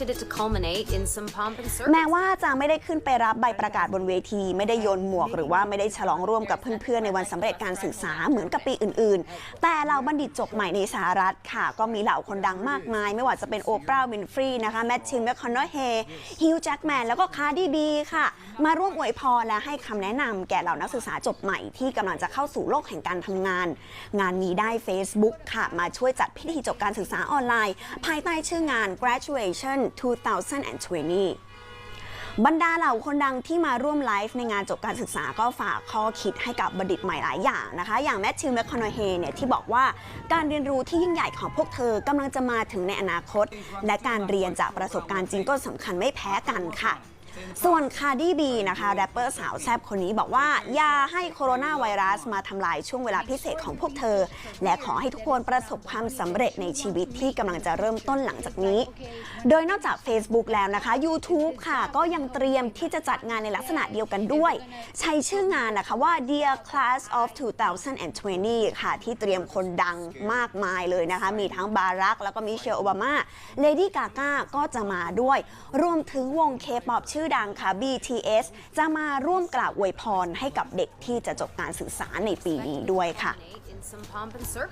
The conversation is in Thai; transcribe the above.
expected it to culminate in some pomp and แม้ circumstance. ว่าจะไม่ได้ขึ้นไปรับใบประกาศบนเวที ไม่ได้โยนหมวก หรือว่าไม่ได้ฉลองร่วมกับเพื่อนๆ ในวันสำเร็จการศึกษาเหมือนกับปีอื่นๆ แต่เหล่าบัณฑิตจบใหม่ในสหรัฐค่ะ ก็มีเหล่าคนดังมากมาย ไม่ว่าจะเป็นโอปราห์วินฟรีนะคะ แมทชิมแมคคอนเนอร์เฮฮิวจ์แจ็คแมนแล้วก็คาร์ดีบีค่ะ มาร่วมอวยพรและให้คำแนะนำแก่เหล่านักศึกษาจบใหม่ที่กำลังจะเข้าสู่โลกแห่งการทำงาน งานนี้ได้ Facebook ค่ะ มาช่วยจัดพิธีจบการศึกษาออนไลน์ ภายใต้ชื่องาน Graduation 2020 บรรดาเหล่าคนดังที่มาร่วมไลฟ์ในงานจบการศึกษาก็ฝากข้อคิดให้กับบัณฑิตใหม่หลายอย่างนะคะ อย่างแมทธิวแมคคอนเฮเนี่ยที่บอกว่าการเรียนรู้ที่ยิ่งใหญ่ของพวกเธอกำลังจะมาถึงในอนาคต และการเรียนจากประสบการณ์จริงก็สำคัญไม่แพ้กันค่ะ ส่วนคาร์ดี้บีนะคะแรปเปอร์สาวแซบคนนี้บอกว่า อย่าให้โคโรนาไวรัสมาทำลายช่วงเวลาพิเศษของพวกเธอ และขอให้ทุกคนประสบความสำเร็จในชีวิตที่กำลังจะเริ่มต้นหลังจากนี้ โดยนอกจาก Facebook แล้วนะคะ YouTube ค่ะ ก็ยังเตรียมที่จะจัดงานในลักษณะเดียวกันด้วย ใช้ชื่องานนะคะว่า Dear Class of 2020 ค่ะ ที่เตรียมคนดังมากมายเลยนะคะ มีทั้งบารักแล้วก็มิเชลโอบามาเลดี้กาก้าก็จะมาด้วย รวมถึงวงเคป๊อปชื่อื่อดังค่ะ BTS จะมาร่วมกล่าวอวยพรให้กับเด็กที่จะจบการศึกษาในปีนี้ด้วยค่ะ